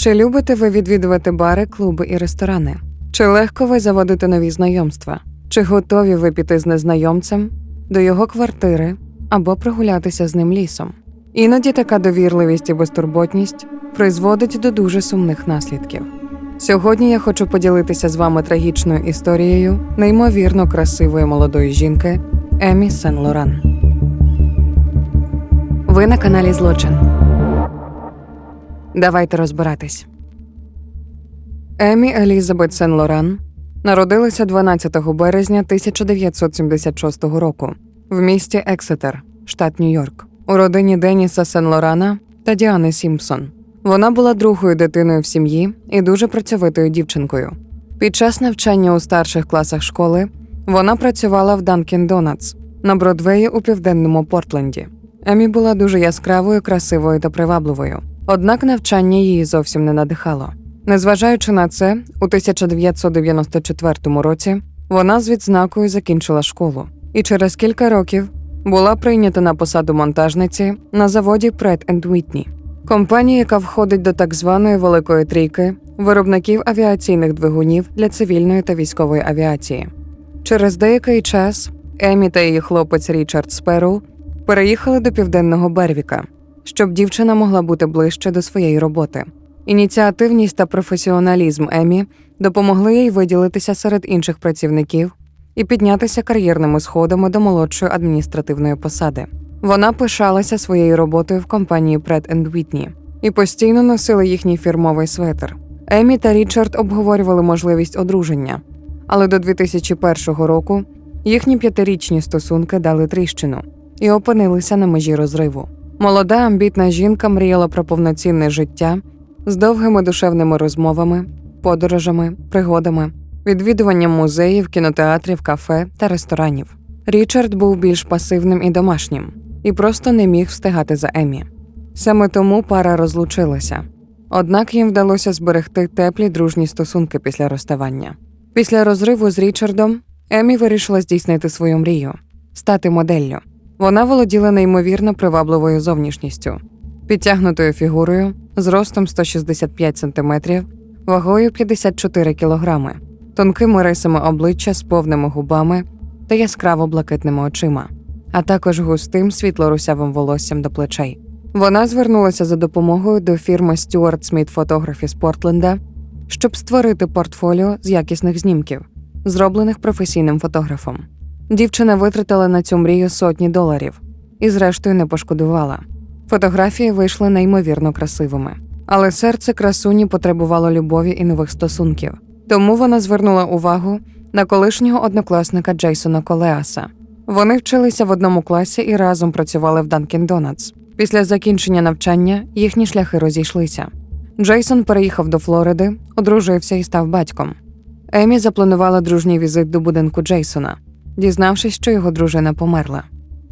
Чи любите ви відвідувати бари, клуби і ресторани? Чи легко ви заводити нові знайомства? Чи готові ви піти з незнайомцем до його квартири або прогулятися з ним лісом? Іноді така довірливість і безтурботність призводить до дуже сумних наслідків. Сьогодні я хочу поділитися з вами трагічною історією неймовірно красивої молодої жінки Емі Сен Лоран. Ви на каналі Злочин. Давайте розбиратись. Емі Елізабет Сен Лоран народилася 12 березня 1976 року в місті Ексетер, штат Нью-Йорк, у родині Деніса Сен Лорана та Діани Сімпсон. Вона була другою дитиною в сім'ї і дуже працьовитою дівчинкою. Під час навчання у старших класах школи вона працювала в Dunkin' Donuts на Бродвеї у південному Портленді. Емі була дуже яскравою, красивою та привабливою. Однак навчання її зовсім не надихало. Незважаючи на це, у 1994 році вона з відзнакою закінчила школу і через кілька років була прийнята на посаду монтажниці на заводі Pratt Whitney. компанії, яка входить до так званої Великої трійки виробників авіаційних двигунів для цивільної та військової авіації. Через деякий час Емі та її хлопець Річард Сперу переїхали до південного Бервіка, щоб дівчина могла бути ближче до своєї роботи. Ініціативність та професіоналізм Емі допомогли їй виділитися серед інших працівників і піднятися кар'єрними сходами до молодшої адміністративної посади. Вона пишалася своєю роботою в компанії Pratt Whitney і постійно носила їхній фірмовий светр. Емі та Річард обговорювали можливість одруження, але до 2001 року їхні п'ятирічні стосунки дали тріщину і опинилися на межі розриву. Молода амбітна жінка мріяла про повноцінне життя з довгими душевними розмовами, подорожами, пригодами, відвідуванням музеїв, кінотеатрів, кафе та ресторанів. Річард був більш пасивним і домашнім і просто не міг встигати за Емі. Саме тому пара розлучилася. Однак їм вдалося зберегти теплі дружні стосунки після розставання. Після розриву з Річардом Емі вирішила здійснити свою мрію стати моделлю. Вона володіла неймовірно привабливою зовнішністю, підтягнутою фігурою, зростом 165 см, вагою 54 кг, тонкими рисами обличчя з повними губами та яскраво блакитними очима, а також густим світло-русявим волоссям до плечей. Вона звернулася за допомогою до фірми Stewart Smith Photography з Портленда, щоб створити портфоліо з якісних знімків, зроблених професійним фотографом. Дівчина витратила на цю мрію сотні доларів і, зрештою, не пошкодувала. Фотографії вийшли неймовірно красивими, але серце красуні потребувало любові і нових стосунків. Тому вона звернула увагу на колишнього однокласника Джейсона Колеаса. Вони вчилися в одному класі і разом працювали в Dunkin' Donuts. Після закінчення навчання їхні шляхи розійшлися. Джейсон переїхав до Флориди, одружився і став батьком. Емі запланувала дружній візит до будинку Джейсона, дізнавшись, що його дружина померла.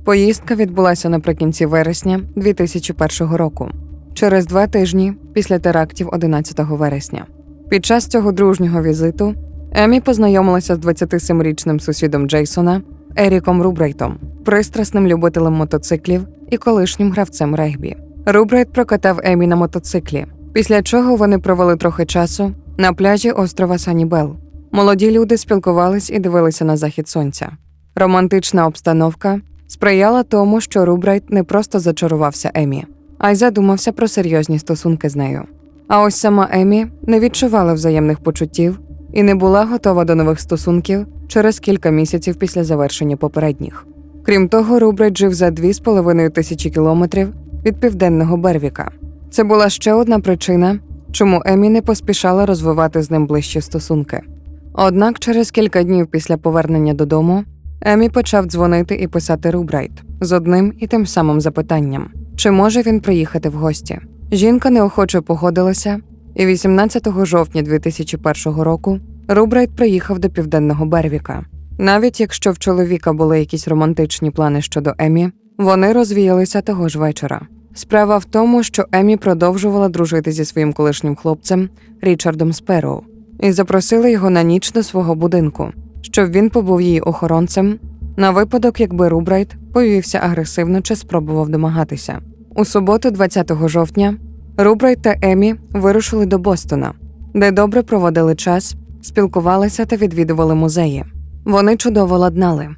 Поїздка відбулася наприкінці вересня 2001 року, через два тижні після терактів 11 вересня. Під час цього дружнього візиту Емі познайомилася з 27-річним сусідом Джейсона Еріком Рубрейтом, пристрасним любителем мотоциклів і колишнім гравцем регбі. Рубрейт прокатав Емі на мотоциклі, після чого вони провели трохи часу на пляжі острова Санібел. Молоді люди спілкувались і дивилися на захід сонця. Романтична обстановка сприяла тому, що Рубрайт не просто зачарувався Емі, а й задумався про серйозні стосунки з нею. А ось сама Емі не відчувала взаємних почуттів і не була готова до нових стосунків через кілька місяців після завершення попередніх. Крім того, Рубрайт жив за 2,5 тисячі кілометрів від південного Бервіка. Це була ще одна причина, чому Емі не поспішала розвивати з ним ближчі стосунки. Однак через кілька днів після повернення додому Емі почав дзвонити і писати Рубрайт з одним і тим самим запитанням: чи може він приїхати в гості? Жінка неохоче погодилася, і 18 жовтня 2001 року Рубрайт приїхав до південного Бервіка. Навіть якщо в чоловіка були якісь романтичні плани щодо Емі, вони розвіялися того ж вечора. Справа в тому, що Емі продовжувала дружити зі своїм колишнім хлопцем Річардом Спероу і запросила його на ніч до свого будинку, щоб він побув її охоронцем на випадок, якби Рубрайт повівся агресивно чи спробував домагатися. У суботу, 20 жовтня, Рубрайт та Емі вирушили до Бостона, де добре проводили час, спілкувалися та відвідували музеї. Вони чудово ладнали.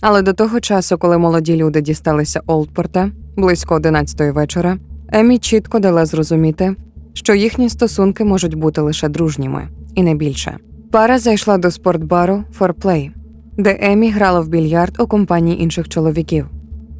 Але до того часу, коли молоді люди дісталися Олдпорта близько 11 вечора, Емі чітко дала зрозуміти, що їхні стосунки можуть бути лише дружніми, і не більше. Пара зайшла до спортбару Форплей, де Емі грала в більярд у компанії інших чоловіків,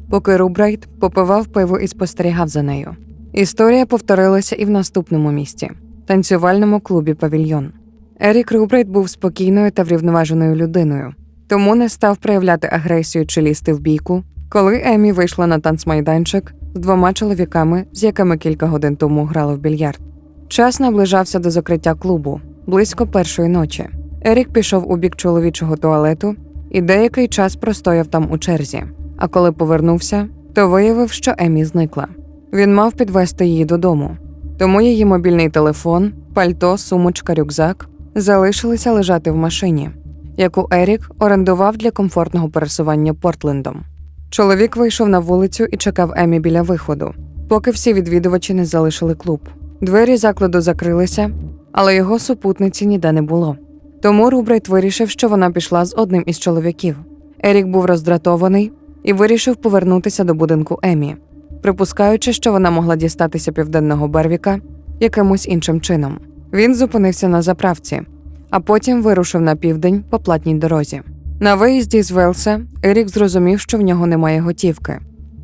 поки Рубрайт попивав пиво і спостерігав за нею. Історія повторилася і в наступному місті танцювальному клубі Павільйон. Ерік Рубрайт був спокійною та врівноваженою людиною, тому не став проявляти агресію чи лізти в бійку, коли Емі вийшла на танцмайданчик з двома чоловіками, з якими кілька годин тому грала в більярд. Час наближався до закриття клубу близько першої ночі. Ерік пішов у бік чоловічого туалету і деякий час простояв там у черзі. А коли повернувся, то виявив, що Емі зникла. Він мав підвести її додому, тому її мобільний телефон, пальто, сумочка, рюкзак залишилися лежати в машині, яку Ерік орендував для комфортного пересування Портлендом. Чоловік вийшов на вулицю і чекав Емі біля виходу, поки всі відвідувачі не залишили клуб. Двері закладу закрилися, але його супутниці ніде не було. Тому Рубрайт вирішив, що вона пішла з одним із чоловіків. Ерік був роздратований і вирішив повернутися до будинку Емі, припускаючи, що вона могла дістатися південного Бервіка якимось іншим чином. Він зупинився на заправці, а потім вирушив на південь по платній дорозі. На виїзді з Велса Ерік зрозумів, що в нього немає готівки,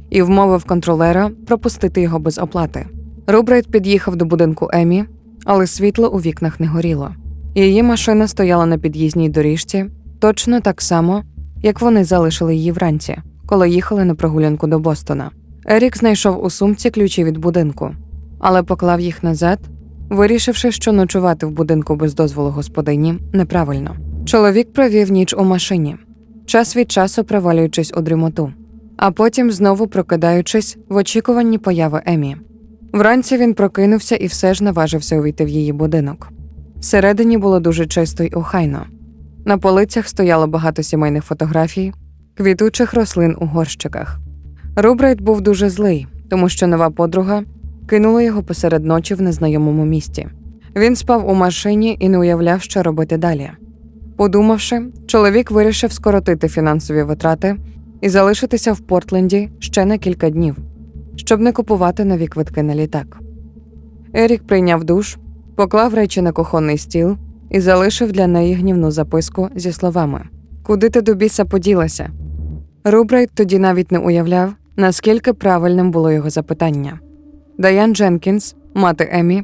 і вмовив контролера пропустити його без оплати. Рубрайт під'їхав до будинку Емі, але світло у вікнах не горіло. Її машина стояла на під'їзній доріжці точно так само, як вони залишили її вранці, коли їхали на прогулянку до Бостона. Ерік знайшов у сумці ключі від будинку, але поклав їх назад, вирішивши, що ночувати в будинку без дозволу господині неправильно. Чоловік провів ніч у машині, час від часу провалюючись у дрімоту, а потім знову прокидаючись в очікуванні появи Емі. Вранці він прокинувся і все ж наважився увійти в її будинок. Всередині було дуже чисто й охайно. На полицях стояло багато сімейних фотографій, квітучих рослин у горщиках. Рубрайт був дуже злий, тому що нова подруга кинула його посеред ночі в незнайомому місті. Він спав у машині і не уявляв, що робити далі. Подумавши, чоловік вирішив скоротити фінансові витрати і залишитися в Портленді ще на кілька днів, щоб не купувати нові квитки на літак. Ерік прийняв душ, поклав речі на кухонний стіл і залишив для неї гнівну записку зі словами: Куди ти до біса поділася? Рубрайт тоді навіть не уявляв, наскільки правильним було його запитання. Даян Дженкінс, мати Емі,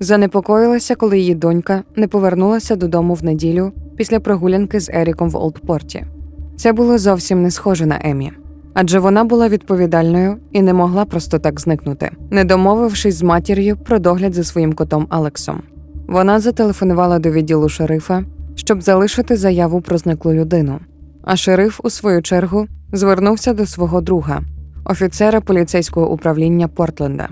занепокоїлася, коли її донька не повернулася додому в неділю після прогулянки з Еріком в Олдпорті. Це було зовсім не схоже на Емі, адже вона була відповідальною і не могла просто так зникнути, не домовившись з матір'ю про догляд за своїм котом Алексом. Вона зателефонувала до відділу шерифа, щоб залишити заяву про зниклу людину. А шериф, у свою чергу, звернувся до свого друга, офіцера поліцейського управління Портленда.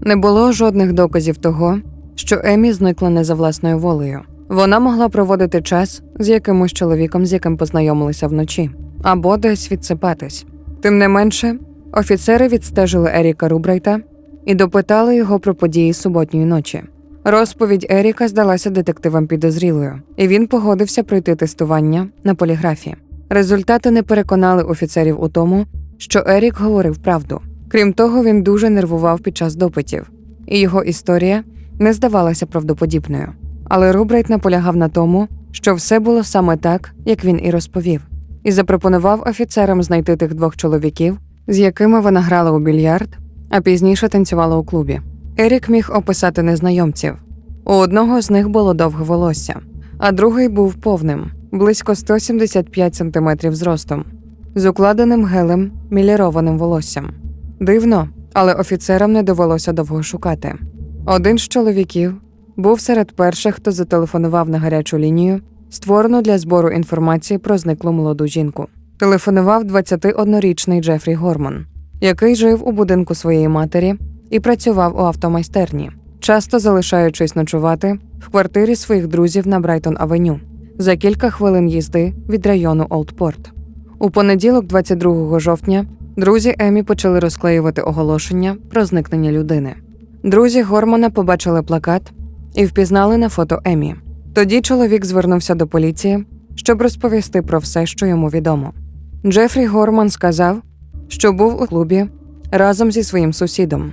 Не було жодних доказів того, що Емі зникла не за власною волею. Вона могла проводити час з якимось чоловіком, з яким познайомилися вночі, або десь відсипатись. Тим не менше, офіцери відстежили Еріка Рубрайта і допитали його про події суботньої ночі. Розповідь Еріка здалася детективам підозрілою, і він погодився пройти тестування на поліграфі. Результати не переконали офіцерів у тому, що Ерік говорив правду. Крім того, він дуже нервував під час допитів, і його історія не здавалася правдоподібною. Але Рубрайт наполягав на тому, що все було саме так, як він і розповів, і запропонував офіцерам знайти тих двох чоловіків, з якими вона грала у більярд, а пізніше танцювала у клубі. Ерік міг описати незнайомців. У одного з них було довге волосся, а другий був повним, близько 175 см зростом, з укладеним гелем, мілірованим волоссям. Дивно, але офіцерам не довелося довго шукати. Один з чоловіків був серед перших, хто зателефонував на гарячу лінію, створену для збору інформації про зниклу молоду жінку. Телефонував 21-річний Джефрі Горман, який жив у будинку своєї матері і працював у автомайстерні, часто залишаючись ночувати в квартирі своїх друзів на Брайтон Авеню за кілька хвилин їзди від району Олдпорт. У понеділок, 22 жовтня, друзі Емі почали розклеювати оголошення про зникнення людини. Друзі Гормана побачили плакат і впізнали на фото Емі. Тоді чоловік звернувся до поліції, щоб розповісти про все, що йому відомо. Джефрі Горман сказав, що був у клубі разом зі своїм сусідом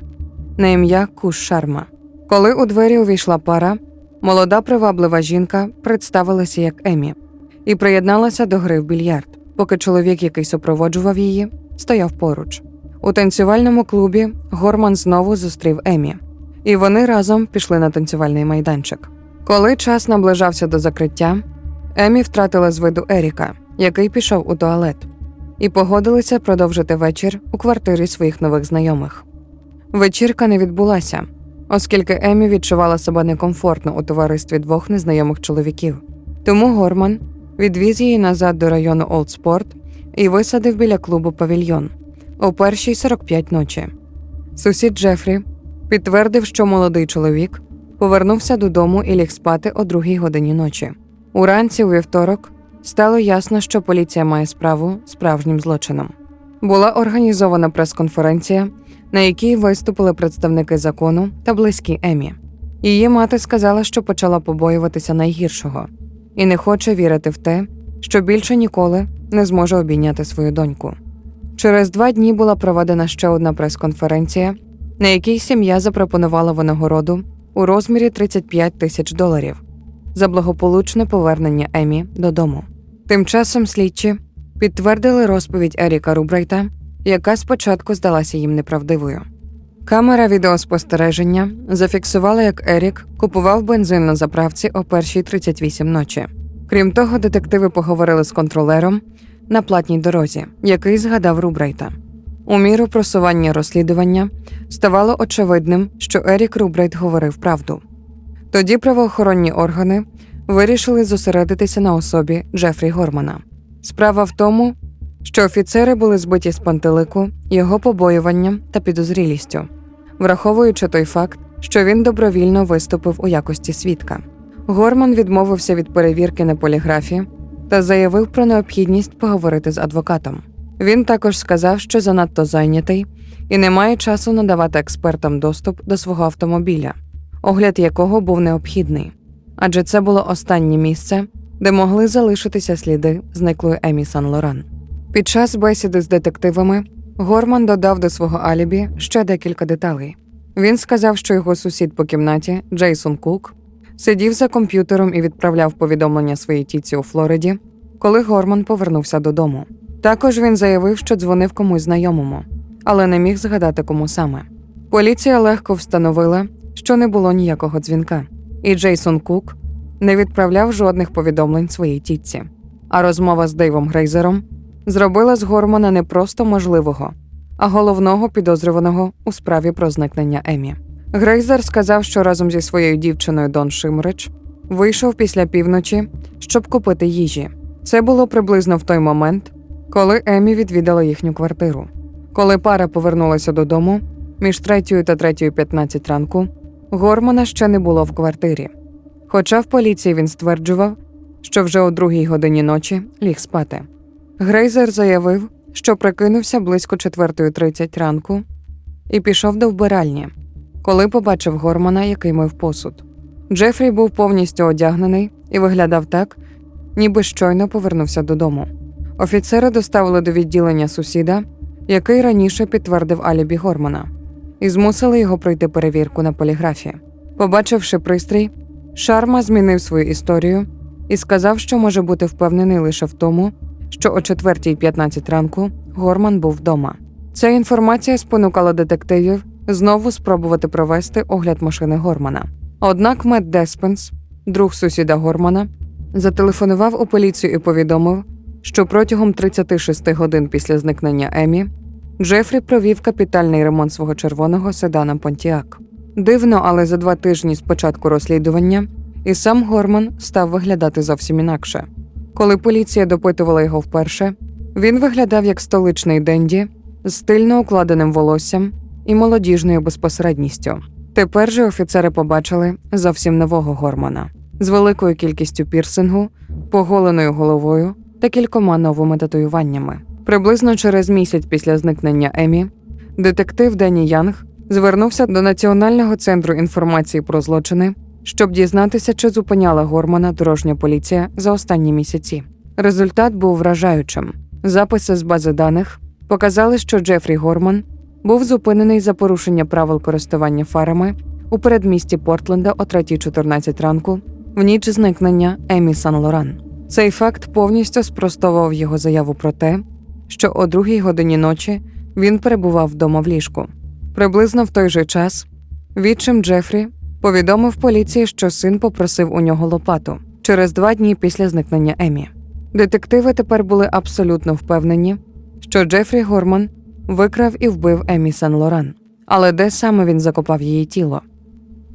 на ім'я Куш Шарма. Коли у двері увійшла пара, молода приваблива жінка представилася як Емі і приєдналася до гри в більярд, поки чоловік, який супроводжував її, стояв поруч. У танцювальному клубі Горман знову зустрів Емі, і вони разом пішли на танцювальний майданчик. Коли час наближався до закриття, Емі втратила з виду Еріка, який пішов у туалет, і погодилися продовжити вечір у квартирі своїх нових знайомих. Вечірка не відбулася, оскільки Емі відчувала себе некомфортно у товаристві двох незнайомих чоловіків. Тому Горман відвіз її назад до району Олдспорт і висадив біля клубу павільйон о першій 45 ночі. Сусід Джефрі підтвердив, що молодий чоловік повернувся додому і ліг спати о другій годині ночі. Уранці, у вівторок, стало ясно, що поліція має справу справжнім злочином. Була організована прес-конференція, на якій виступили представники закону та близькі Емі. Її мати сказала, що почала побоюватися найгіршого і не хоче вірити в те, що більше ніколи не зможе обійняти свою доньку. Через два дні була проведена ще одна прес-конференція, на якій сім'я запропонувала винагороду у розмірі 35 тисяч доларів за благополучне повернення Емі додому. Тим часом слідчі підтвердили розповідь Еріка Рубрайта, яка спочатку здалася їм неправдивою. Камера відеоспостереження зафіксувала, як Ерік купував бензин на заправці о 1.38 ночі. Крім того, детективи поговорили з контролером на платній дорозі, який згадав Рубрайта. У міру просування розслідування ставало очевидним, що Ерік Рубрайт говорив правду. Тоді правоохоронні органи вирішили зосередитися на особі Джефрі Гормана. Справа в тому, що офіцери були збиті з пантелику його побоюванням та підозрілістю, враховуючи той факт, що він добровільно виступив у якості свідка. Горман відмовився від перевірки на поліграфі та заявив про необхідність поговорити з адвокатом. Він також сказав, що занадто зайнятий і не має часу надавати експертам доступ до свого автомобіля, огляд якого був необхідний, адже це було останнє місце, де могли залишитися сліди зниклої Емі Сан Лоран. Під час бесіди з детективами Горман додав до свого алібі ще декілька деталей. Він сказав, що його сусід по кімнаті Джейсон Кук сидів за комп'ютером і відправляв повідомлення своїй тіці у Флориді, коли Горман повернувся додому. Також він заявив, що дзвонив комусь знайомому, але не міг згадати кому саме. Поліція легко встановила, що не було ніякого дзвінка, і Джейсон Кук не відправляв жодних повідомлень своїй тітці. А розмова з Дейвом Грейзером зробила з Гормана не просто можливого, а головного підозрюваного у справі про зникнення Емі. Грейзер сказав, що разом зі своєю дівчиною Дон Шимрич вийшов після півночі, щоб купити їжі. Це було приблизно в той момент, коли Емі відвідала їхню квартиру. Коли пара повернулася додому, між третьою та третьою 15 ранку Гормана ще не було в квартирі. Хоча в поліції він стверджував, що вже о другій годині ночі ліг спати. Грейзер заявив, що прикинувся близько 4.30 ранку і пішов до вбиральні, коли побачив Гормана, який мив посуд. Джефрі був повністю одягнений і виглядав так, ніби щойно повернувся додому. Офіцери доставили до відділення сусіда, який раніше підтвердив алібі Гормана, і змусили його пройти перевірку на поліграфі. Побачивши пристрій, Шарма змінив свою історію і сказав, що може бути впевнений лише в тому, що о 4.15 ранку Горман був вдома. Ця інформація спонукала детективів знову спробувати провести огляд машини Гормана. Однак Мед Деспенс, друг сусіда Гормана, зателефонував у поліцію і повідомив, що протягом 36 годин після зникнення Емі Джефрі провів капітальний ремонт свого червоного седана Понтіак. Дивно, але за два тижні з початку розслідування і сам Горман став виглядати зовсім інакше. Коли поліція допитувала його вперше, він виглядав як столичний денді з стильно укладеним волоссям і молодіжною безпосередністю. Тепер же офіцери побачили зовсім нового Гормана з великою кількістю пірсингу, поголеною головою та кількома новими татуюваннями. Приблизно через місяць після зникнення Емі детектив Дені Янг звернувся до Національного центру інформації про злочини, щоб дізнатися, чи зупиняла Гормана дорожня поліція за останні місяці. Результат був вражаючим. Записи з бази даних показали, що Джефрі Горман був зупинений за порушення правил користування фарами у передмісті Портленда о 3.14 ранку в ніч зникнення Емі Сан Лоран. Цей факт повністю спростовував його заяву про те, що о другій годині ночі він перебував вдома в ліжку. Приблизно в той же час відчим Джефрі повідомив поліції, що син попросив у нього лопату через два дні після зникнення Емі. Детективи тепер були абсолютно впевнені, що Джефрі Горман викрав і вбив Емі Сан Лоран. Але де саме він закопав її тіло?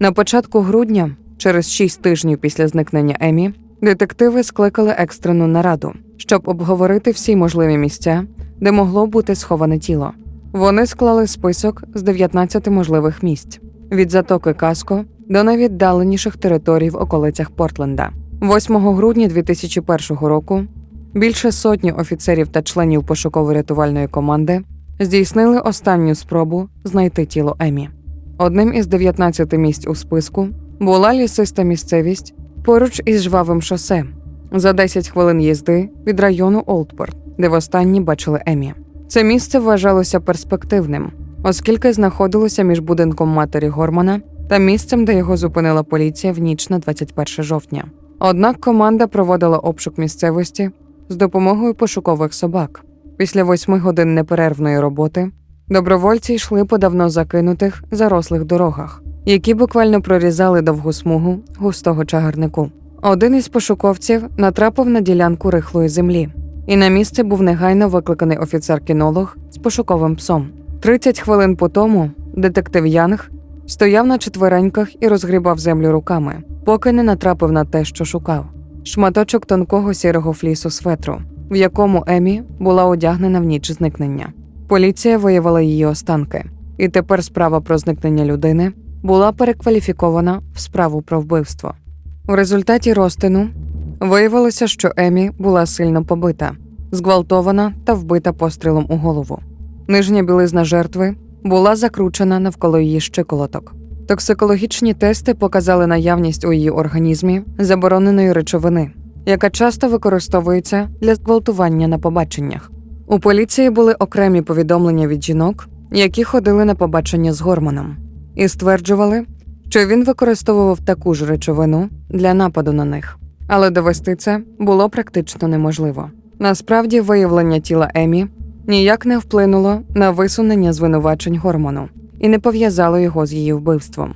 На початку грудня, через шість тижнів після зникнення Емі, детективи скликали екстрену нараду, щоб обговорити всі можливі місця, де могло бути сховане тіло. Вони склали список з 19 можливих місць від затоки Каско до найвіддаленіших територій в околицях Портленда. 8 грудня 2001 року більше сотні офіцерів та членів пошуково-рятувальної команди здійснили останню спробу знайти тіло Емі. Одним із 19 місць у списку була лісиста місцевість поруч із жвавим шосе за 10 хвилин їзди від району Олдпорт, де востаннє бачили Емі. Це місце вважалося перспективним, оскільки знаходилося між будинком матері Гормана та місцем, де його зупинила поліція в ніч на 21 жовтня. Однак команда проводила обшук місцевості з допомогою пошукових собак. Після восьми годин неперервної роботи добровольці йшли по давно закинутих зарослих дорогах, які буквально прорізали довгу смугу густого чагарнику. Один із пошуковців натрапив на ділянку рихлої землі, і на місце був негайно викликаний офіцер-кінолог з пошуковим псом. 30 хвилин по тому детектив Янг стояв на четвереньках і розгрібав землю руками, поки не натрапив на те, що шукав шматочок тонкого сірого флісу светру, в якому Емі була одягнена в ніч зникнення. Поліція виявила її останки, і тепер справа про зникнення людини була перекваліфікована в справу про вбивство. У результаті розтину виявилося, що Емі була сильно побита, зґвалтована та вбита пострілом у голову. Нижня білизна жертви була закручена навколо її щиколоток. Токсикологічні тести показали наявність у її організмі забороненої речовини, яка часто використовується для зґвалтування на побаченнях. У поліції були окремі повідомлення від жінок, які ходили на побачення з гормоном, і стверджували, що він використовував таку ж речовину для нападу на них. Але довести це було практично неможливо. Насправді, виявлення тіла Емі ніяк не вплинуло на висунення звинувачень гормону і не пов'язало його з її вбивством.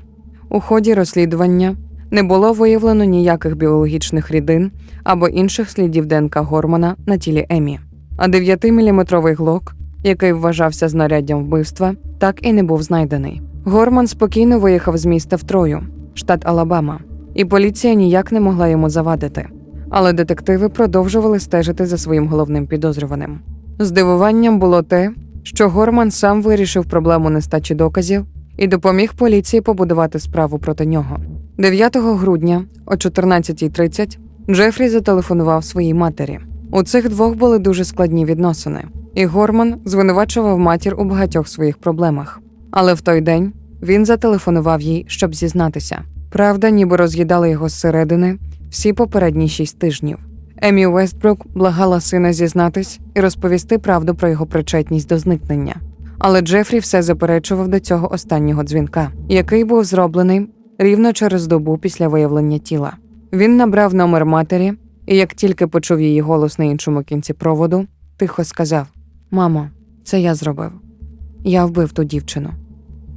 У ході розслідування не було виявлено ніяких біологічних рідин або інших слідів ДНК гормона на тілі Емі. А 9-мм глок, який вважався знаряддям вбивства, так і не був знайдений. Горман спокійно виїхав з міста в Трою, штат Алабама, і поліція ніяк не могла йому завадити. Але детективи продовжували стежити за своїм головним підозрюваним. Здивуванням було те, що Горман сам вирішив проблему нестачі доказів і допоміг поліції побудувати справу проти нього. 9 грудня о 14.30 Джефрі зателефонував своїй матері. У цих двох були дуже складні відносини, і Горман звинувачував матір у багатьох своїх проблемах. Але в той день він зателефонував їй, щоб зізнатися. Правда, ніби роз'їдала його зсередини всі попередні шість тижнів. Емі Вестбрук благала сина зізнатись і розповісти правду про його причетність до зникнення. Але Джефрі все заперечував до цього останнього дзвінка, який був зроблений рівно через добу після виявлення тіла. Він набрав номер матері, і як тільки почув її голос на іншому кінці проводу, тихо сказав: Мамо, це я зробив. Я вбив ту дівчину.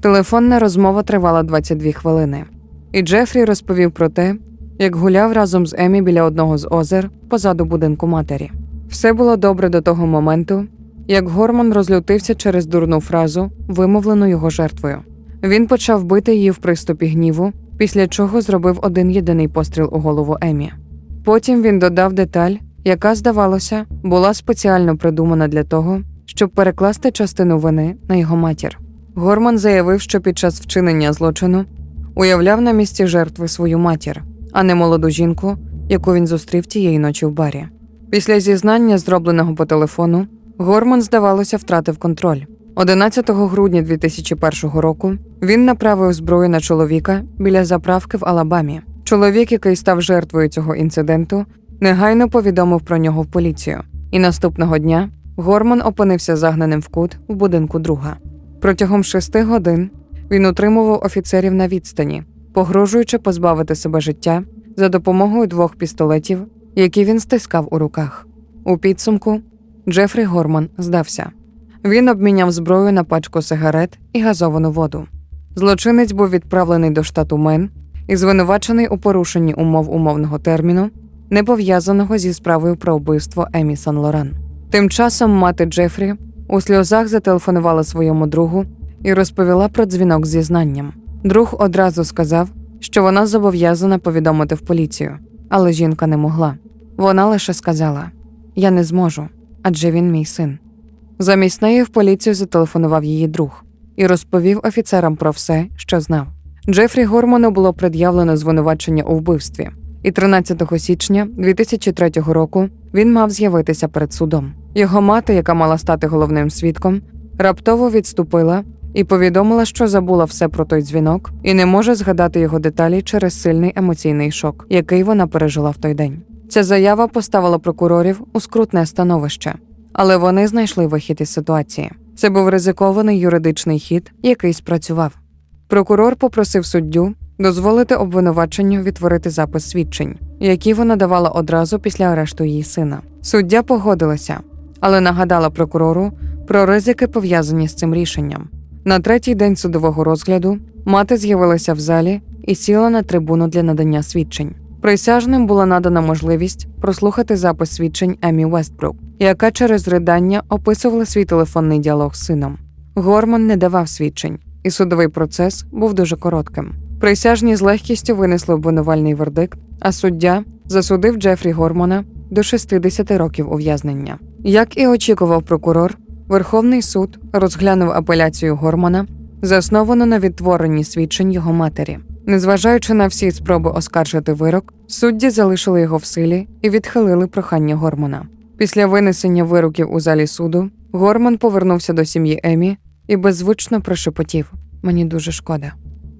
Телефонна розмова тривала 22 хвилини, і Джефрі розповів про те, як гуляв разом з Емі біля одного з озер позаду будинку матері. Все було добре до того моменту, як Горман розлютився через дурну фразу, вимовлену його жертвою. Він почав бити її в приступі гніву, після чого зробив один єдиний постріл у голову Емі. Потім він додав деталь, яка, здавалося, була спеціально придумана для того, щоб перекласти частину вини на його матір. Горман заявив, що під час вчинення злочину уявляв на місці жертви свою матір, а не молоду жінку, яку він зустрів тієї ночі в барі. Після зізнання, зробленого по телефону, Горман, здавалося, втратив контроль. 11 грудня 2001 року Він направив зброю на чоловіка біля заправки в Алабамі. Чоловік, який став жертвою цього інциденту, негайно повідомив про нього в поліцію. І наступного дня Горман опинився загнаним в кут в будинку друга. Протягом шести годин він утримував офіцерів на відстані, погрожуючи позбавити себе життя за допомогою двох пістолетів, які він стискав у руках. У підсумку Джефрі Горман здався. Він обміняв зброю на пачку сигарет і газовану воду. Злочинець був відправлений до штату Мен і звинувачений у порушенні умов умовного терміну, не пов'язаного зі справою про вбивство Емі Сан Лоран. Тим часом мати Джефрі у сльозах зателефонувала своєму другу і розповіла про дзвінок з зізнанням. Друг одразу сказав, що вона зобов'язана повідомити в поліцію, але жінка не могла. Вона лише сказала: Я не зможу, адже він мій син. Замість неї в поліцію зателефонував її друг і розповів офіцерам про все, що знав. Джефрі Горману було пред'явлено звинувачення у вбивстві, і 13 січня 2003 року він мав з'явитися перед судом. Його мати, яка мала стати головним свідком, раптово відступила і повідомила, що забула все про той дзвінок і не може згадати його деталі через сильний емоційний шок, який вона пережила в той день. Ця заява поставила прокурорів у скрутне становище, але вони знайшли вихід із ситуації. Це був ризикований юридичний хід, який спрацював. Прокурор попросив суддю дозволити обвинуваченню відтворити запис свідчень, які вона давала одразу після арешту її сина. Суддя погодилася, але нагадала прокурору про ризики, пов'язані з цим рішенням. На третій день судового розгляду мати з'явилася в залі і сіла на трибуну для надання свідчень. Присяжним була надана можливість прослухати запис свідчень Емі Вестбрук, яка через ридання описувала свій телефонний діалог з сином. Горман не давав свідчень, і судовий процес був дуже коротким. Присяжні з легкістю винесли обвинувальний вердикт, а суддя засудив Джефрі Гормана до 60 років ув'язнення. Як і очікував прокурор, Верховний суд розглянув апеляцію Гормана, засновану на відтворенні свідчень його матері. Незважаючи на всі спроби оскаржити вирок, судді залишили його в силі і відхилили прохання Гормана. Після винесення вироків у залі суду Горман повернувся до сім'ї Емі і беззвучно прошепотів: Мені дуже шкода.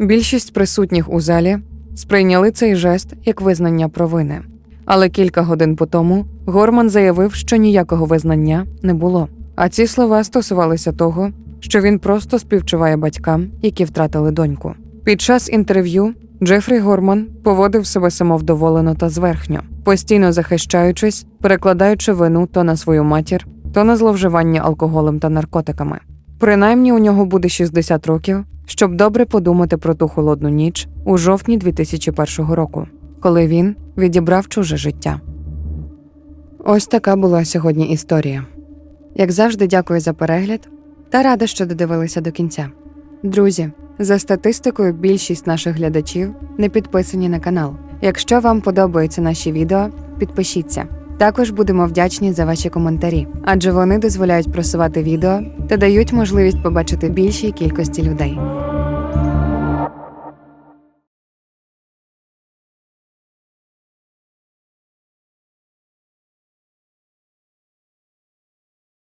Більшість присутніх у залі сприйняли цей жест як визнання провини. Але кілька годин по тому Горман заявив, що ніякого визнання не було. А ці слова стосувалися того, що він просто співчуває батькам, які втратили доньку. Під час інтерв'ю Джефрі Горман поводив себе самовдоволено та зверхньо, постійно захищаючись, перекладаючи вину то на свою матір, то на зловживання алкоголем та наркотиками. Принаймні у нього буде 60 років, щоб добре подумати про ту холодну ніч у жовтні 2001 року, коли він відібрав чуже життя. Ось така була сьогодні історія. Як завжди, дякую за перегляд та рада, що додивилися до кінця. Друзі, за статистикою, більшість наших глядачів не підписані на канал. Якщо вам подобаються наші відео, підпишіться. Також будемо вдячні за ваші коментарі, адже вони дозволяють просувати відео та дають можливість побачити більшій кількості людей.